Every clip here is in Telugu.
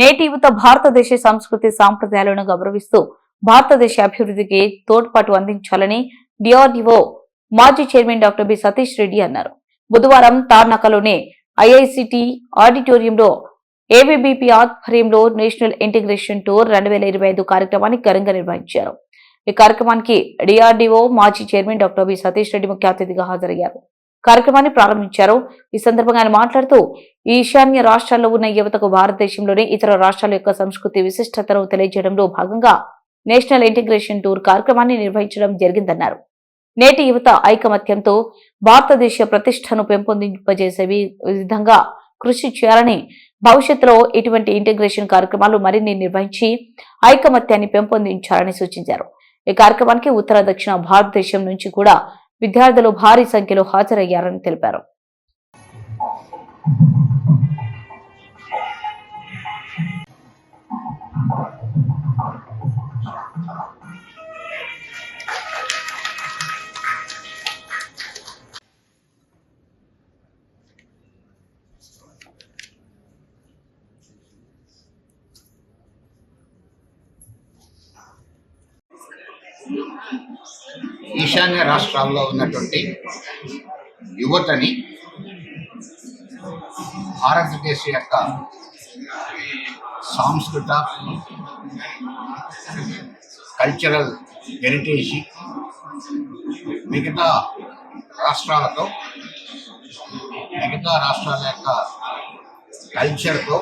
నేటి యువత భారతదేశ సంస్కృతి సాంప్రదాయాలను గౌరవిస్తూ భారతదేశ అభివృద్ధికి తోడ్పాటు అందించాలని డిఆర్డిఓ మాజీ chairman doctor B Satish Reddy అన్నారు. బుధవారం తార్నకలోని ఐఐసిటి ఆడిటోరియంలో ఏబీబీపీ ఆధ్వర్యంలో నేషనల్ ఇంటిగ్రేషన్ టూర్ రెండు వేల ఇరవై ఐదు కార్యక్రమాన్ని ఘనంగా నిర్వహించారు. ఈ కార్యక్రమానికి డిఆర్డీఓ మాజీ chairman doctor B Satish Reddy ముఖ్య అతిథిగా హాజరయ్యారు. కార్యక్రమాన్ని ప్రారంభించారు. ఈ సందర్భంగా ఆయన మాట్లాడుతూ ఈశాన్య రాష్ట్రాల్లో ఉన్న యువతకు భారతదేశంలోని ఇతర రాష్ట్రాల యొక్క సంస్కృతి విశిష్టతను తెలియజేయడంలో భాగంగా నేషనల్ ఇంటిగ్రేషన్ టూర్ కార్యక్రమాన్ని నిర్వహించడం జరిగిందన్నారు. నేటి యువత ఐకమత్యంతో భారతదేశ ప్రతిష్టను పెంపొందింపజేసే వి- విధంగా కృషి చేయాలని భవిష్యత్తులో ఇటువంటి ఇంటిగ్రేషన్ కార్యక్రమాలు మరిన్ని నిర్వహించి ఐకమత్యాన్ని పెంపొందించాలని సూచించారు. ఈ కార్యక్రమానికి ఉత్తర దక్షిణ భారతదేశం నుంచి కూడా విద్యార్థులు భారీ సంఖ్యలో హాజరయ్యారని తెలిపారు. ఈశాన్య రాష్ట్రాల్లో ఉన్నటువంటి యువతని భారతదేశ యొక్క సాంస్కృత కల్చరల్ హెరిటేజ్ మిగతా రాష్ట్రాలతో మిగతా రాష్ట్రాల యొక్క కల్చర్తో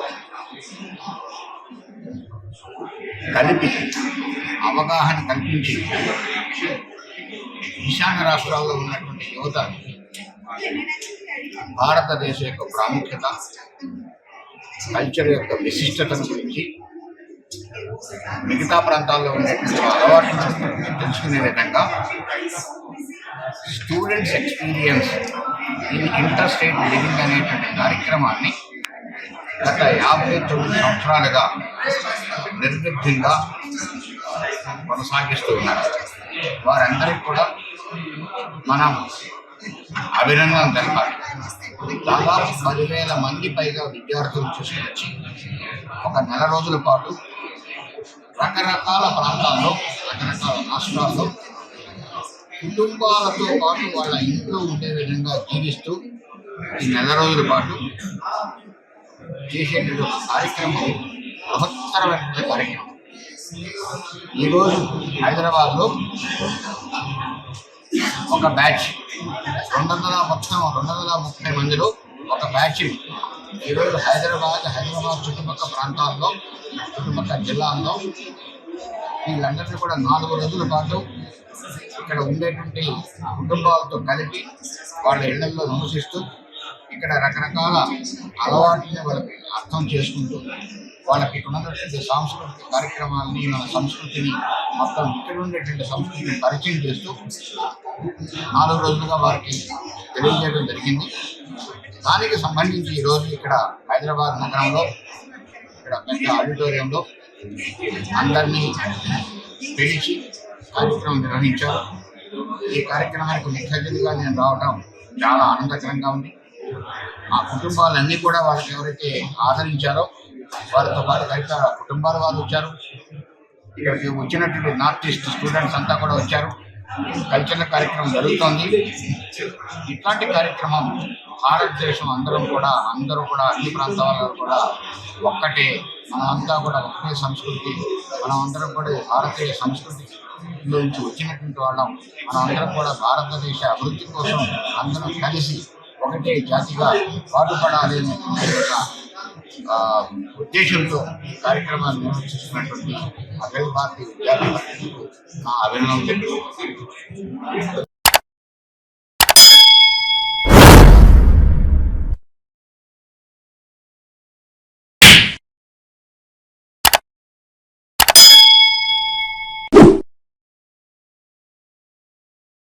కలిపి అవగాహన కల్పించి ఈశాన్య రాష్ట్రాల్లో ఉన్నటువంటి యువత భారతదేశ యొక్క ప్రాముఖ్యత కల్చర్ యొక్క విశిష్టతను గురించి మిగతా ప్రాంతాల్లో ఉన్నటువంటి అలవాట్లను తెలుసుకునే విధంగా students experience in inter state living అనేటువంటి కార్యక్రమాన్ని గత యాభై తొమ్మిది సంవత్సరాలుగా నిర్విఘ్నంగా కొనసాగిస్తూ ఉన్నారు. వారందరికీ కూడా మనం అభినందన తెలపాలి. దాదాపు పదివేల మంది పైగా విద్యార్థులు తీసుకొచ్చి ఒక నెల రోజుల పాటు రకరకాల ప్రాంతాల్లో రకరకాల రాష్ట్రాల్లో కుటుంబాలతో పాటు వాళ్ళ ఇంట్లో ఉండే విధంగా జీవిస్తూ ఈ నెల రోజుల పాటు చేసేటువంటి కార్యక్రమం బృహత్తరమైనటువంటి కార్యక్రమం. ఈరోజు హైదరాబాద్లో ఒక బ్యాచ్ రెండు వందల మొత్తం రెండు వందల ముప్పై మందిలో ఒక బ్యాచ్ ఈరోజు హైదరాబాద్ హైదరాబాద్ చుట్టుపక్కల ప్రాంతాల్లో చుట్టుపక్కల జిల్లాల్లో వీళ్ళందరినీ కూడా నాలుగు రోజుల పాటు ఇక్కడ ఉండేటువంటి కుటుంబాలతో కలిపి వాళ్ళ ఇళ్ళలో నివసిస్తూ ఇక్కడ రకరకాల అలవాట్లని వాళ్ళకి అర్థం చేసుకుంటూ వాళ్ళకి ఇక్కడ ఉన్నటువంటి సాంస్కృతిక కార్యక్రమాలని మన సంస్కృతిని మొత్తం ఇక్కడ ఉండేటువంటి సంస్కృతిని పరిచయం చేస్తూ నాలుగు రోజులుగా వారికి తెలియజేయడం జరిగింది. దానికి సంబంధించి ఈరోజు ఇక్కడ హైదరాబాద్ నగరంలో ఇక్కడ పెద్ద ఆడిటోరియంలో అందరినీ పిలిచి కార్యక్రమం నిర్వహించారు. ఈ కార్యక్రమానికి ముఖ్య అతిథిగా నేను రావడం చాలా ఆనందకరంగా ఉంది. ఆ కుటుంబాలన్నీ కూడా వాళ్ళకి ఎవరైతే ఆదరించారో వారితో పాటు తదితర కుటుంబాల వాళ్ళు వచ్చారు. ఇక్కడికి వచ్చినటువంటి నార్త్ ఈస్ట్ స్టూడెంట్స్ అంతా కూడా వచ్చారు. కల్చరల్ కార్యక్రమం జరుగుతోంది. ఇట్లాంటి కార్యక్రమం భారతదేశం అందరం కూడా అందరూ కూడా అన్ని ప్రాంతాల కూడా ఒక్కటే. మనమంతా కూడా ఒకటే సంస్కృతి. మనం అందరం కూడా భారతీయ సంస్కృతి నుంచి వచ్చినటువంటి వాళ్ళం. మనం అందరం కూడా భారతదేశ అభివృద్ధి కోసం అందరం కలిసి ఒకటే జాతిగా పాటుపడాలి ఉద్దేశంతో కార్యక్రమాన్ని నిర్వహిస్తున్నటువంటి అఖిల భారతీయ విద్యార్థి నా అభినందనలు